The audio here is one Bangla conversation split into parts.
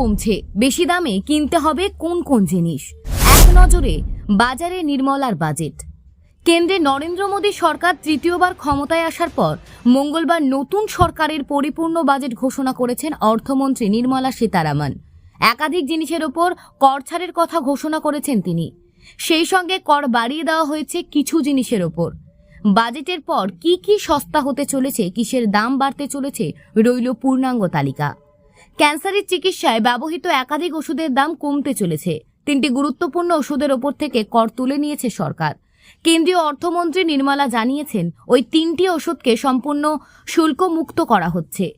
কমছে। বেশি দামে কিনতে হবে কোন কোন জিনিস। এক নজরে বাজারে নির্মলার বাজেট কেন্দ্রে নরেন্দ্র মোদী সরকার তৃতীয়বার ক্ষমতায় আসার পর মঙ্গলবার নতুন সরকারের পরিপূর্ণ বাজেট ঘোষণা করেছেন অর্থমন্ত্রী নির্মলা সীতারামন। একাধিক জিনিসের ওপর কর ছাড়ের কথা ঘোষণা করেছেন তিনি। সেই সঙ্গে কর বাড়িয়ে দেওয়া হয়েছে কিছু জিনিসের ওপর। বাজেটের পর কি কি সস্তা হতে চলেছে, কিসের দাম বাড়তে চলেছে, রইল পূর্ণাঙ্গ তালিকা। ক্যান্সারের চিকিৎসায় ব্যবহৃত একাধিক ওষুধের দাম কমতে চলেছে। তিনটি গুরুত্বপূর্ণ ওষুধের ওপর থেকে কর তুলে নিয়েছে সরকার। কেন্দ্রীয় অর্থমন্ত্রী নির্মলা জানিয়েছেন, ওই তিনটি ওষুধকে সম্পূর্ণ শুল্ক মুক্ত করা হচ্ছে।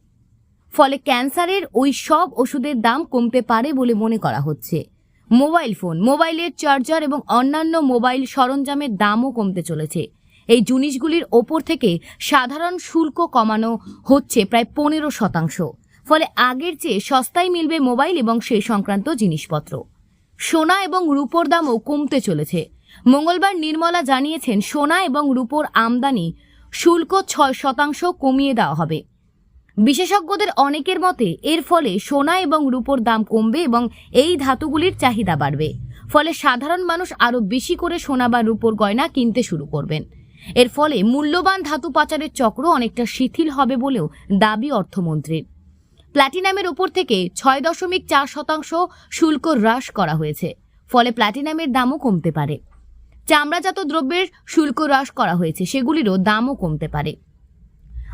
ফলে ক্যান্সারের ওই সব ওষুধের দাম কমতে পারে বলে মনে করা হচ্ছে। মোবাইল ফোন, মোবাইলের চার্জার এবং অন্যান্য মোবাইল সরঞ্জামের দামও কমতে চলেছে। এই জিনিসগুলির ওপর থেকে সাধারণ শুল্ক কমানো হচ্ছে প্রায় পনেরো শতাংশ। ফলে আগের চেয়ে সস্তায় মিলবে মোবাইল এবং সেই সংক্রান্ত জিনিসপত্র। সোনা এবং রূপোর দামও কমতে চলেছে। মঙ্গলবার নির্মলা জানিয়েছেন, সোনা এবং রূপোর আমদানি শুল্ক ছয় শতাংশ কমিয়ে দেওয়া হবে। বিশেষজ্ঞদের অনেকের মতে, এর ফলে সোনা এবং রূপোর দাম কমবে এবং এই ধাতুগুলির চাহিদা বাড়বে। ফলে সাধারণ মানুষ আরও বেশি করে সোনা বা রূপোর গয়না কিনতে শুরু করবেন। এর ফলে মূল্যবান ধাতু পাচারের চক্র অনেকটা শিথিল হবে বলেও দাবি অর্থমন্ত্রীর। প্ল্যাটিনামের উপর থেকে ছয় দশমিক চার শতাংশ শুল্ক হ্রাস করা হয়েছে। ফলে প্ল্যাটিনামের দামও কমতে পারে। চামড়াজাত দ্রব্যের শুল্ক হ্রাস করা হয়েছে, সেগুলিরও দামও কমতে পারে।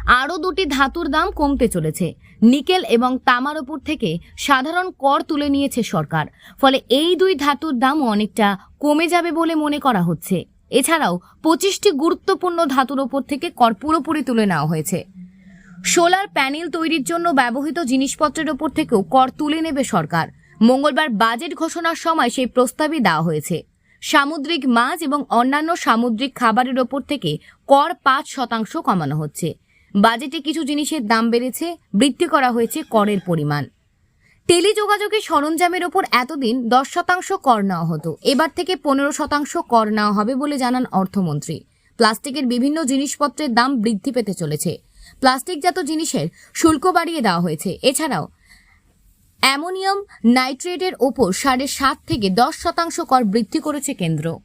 আরও দুটি ধাতুর দাম কমতে চলেছে। নিকেল এবং তামার ওপর থেকে সাধারণ কর তুলে নিয়েছে সরকার। ফলে এই দুই ধাতুর দামও অনেকটা কমে যাবে বলে মনে করা হচ্ছে। এছাড়াও পঁচিশটি গুরুত্বপূর্ণ ধাতুর ওপর থেকে কর পুরোপুরি তুলে নেওয়া হয়েছে। সোলার প্যানেল তৈরির জন্য ব্যবহৃত জিনিসপত্রের ওপর থেকেও কর তুলে নেবে সরকার। মঙ্গলবার বাজেট ঘোষণার সময় সেই প্রস্তাবই দেওয়া হয়েছে। সামুদ্রিক মাছ এবং অন্যান্য সামুদ্রিক খাবারের ওপর থেকে কর পাঁচ শতাংশ কমানো হচ্ছে। বাজেটে কিছু জিনিসের দাম বেড়েছে, বৃদ্ধি করা হয়েছে করের পরিমাণ। টেলিযোগাযোগের সরঞ্জামের ওপর এতদিন দশ শতাংশ কর নেওয়া হতো, এবার থেকে পনেরো শতাংশ কর নেওয়া হবে বলে জানান অর্থমন্ত্রী। প্লাস্টিকের বিভিন্ন জিনিসপত্রের দাম বৃদ্ধি পেতে চলেছে। প্লাস্টিকজাত জিনিসের শুল্ক বাড়িয়ে দেওয়া হয়েছে। এছাড়াও, অ্যামোনিয়াম নাইট্রেটের ওপর সাড়ে সাত থেকে দশ শতাংশ কর বৃদ্ধি করেছে কেন্দ্র।